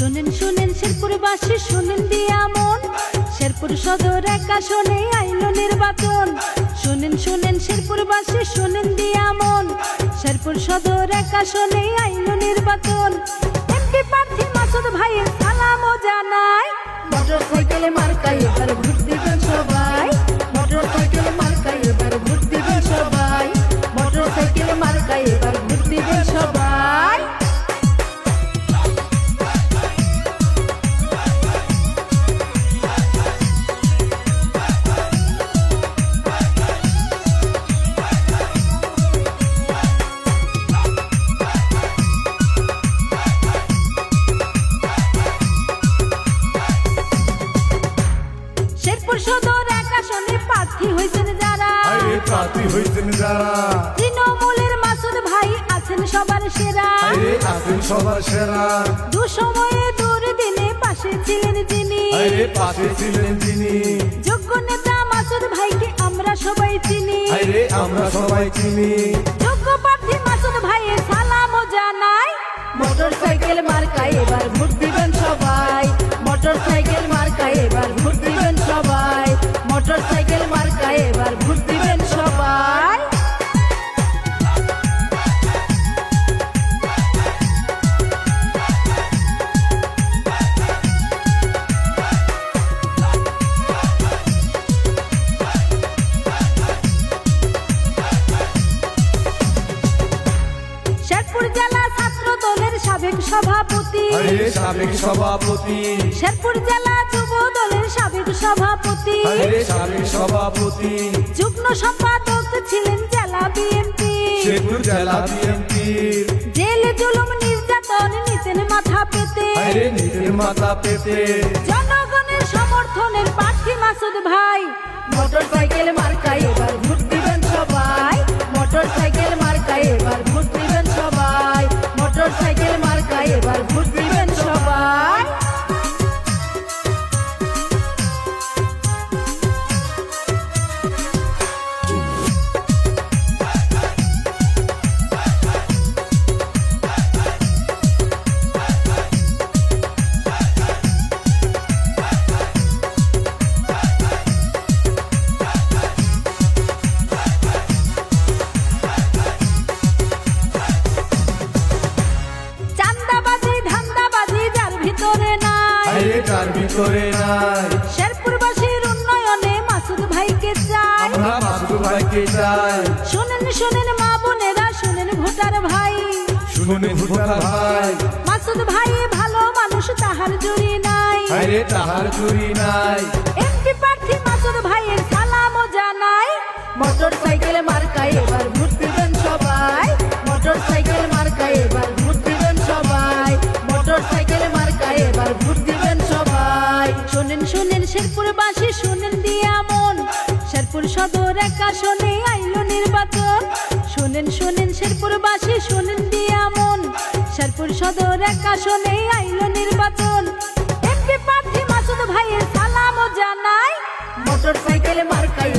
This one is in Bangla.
শেরপুরবাসী শোনেন দিয়া মন। শেরপুর সদর একা শোনে আইলো নির্বাচন। শোনেন শোনেন শেরপুরবাসী শোনেন দিয়া মন। শেরপুর সদর একা শোনে আইলো নির্বাচন। এমপি প্রার্থী মাসুদ ভাইয়ের সালামও জানাই। মোটর সাইকেলে মার্কাই প্রার্থী হয়েছেন যারা। আরে প্রার্থী হয়েছেন যারা। তৃণমূলের মাসুদ ভাই আছেন সবার সেরা। আরে আছেন সবার সেরা। দুসময়ে দূর দিনে পাশে ছিলেন যিনি আরে পাশে ছিলেন তিনি। যোগ্য নেতা মাসুদ ভাইকে আমরা সবাই চিনি। আরে আমরা সবাই চিনি। যোগ্য প্রার্থী মাসুদ ভাইয়ের সালামও জানাই। মোটর সাইকেল মার্কায় সভাপতি। আরে সাবেক সভাপতি। শেরপুর জেলা যুব দলের সাবেক সভাপতি। সাবেক সভাপতি। যুগ্ম সম্পাদক ছিলেন জেলা বিএনপি। শেখুর জেলা বিএনপির জেল জুলুম নির্যাতন নিতেন মাথা পেতে। আরে নিজের মাথা পেতে। জনগণের সমর্থনের প্রার্থী মাসুদ ভাই। মোটর সাইকেল মার্কায় এবার ভোট দিবেন সবাই। মোটর সাইকেল মার্কায় এবার ভোট ভিতরে নাই শেরপুরবাসীর উন্নয়নে মাসুদ ভাইকে চাই। আমরা মাসুদ ভাইকে চাই। শুনেন শুনেন মা বোনেরা শুনেন ভোটার ভাই। শুনে ভুটার ভাই। মাসুদ ভাই ভালো মানুষ তাহার জুড়ি নাই। আরে তাহার চুরি নাই। এমপি প্রার্থী মাসুদ ভাইয়ের সালামও জানাই। মোটর সাইকেল মার্কায় সবাই শোনেন শেরপুর শেরপুরবাসী, শোনেন দিয়া মন। শেরপুর সদর এক আসনে আইলো নির্বাচন শোনেন শোনেন শেরপুর শেরপুরবাসী, শোনেন দিয়া মন। শেরপুর সদর এক আসনে আইলো নির্বাচন এমপি প্রার্থী মাসুদ ভাইয়ের সালামও জানাই। মোটর সাইকেলে মার্কাই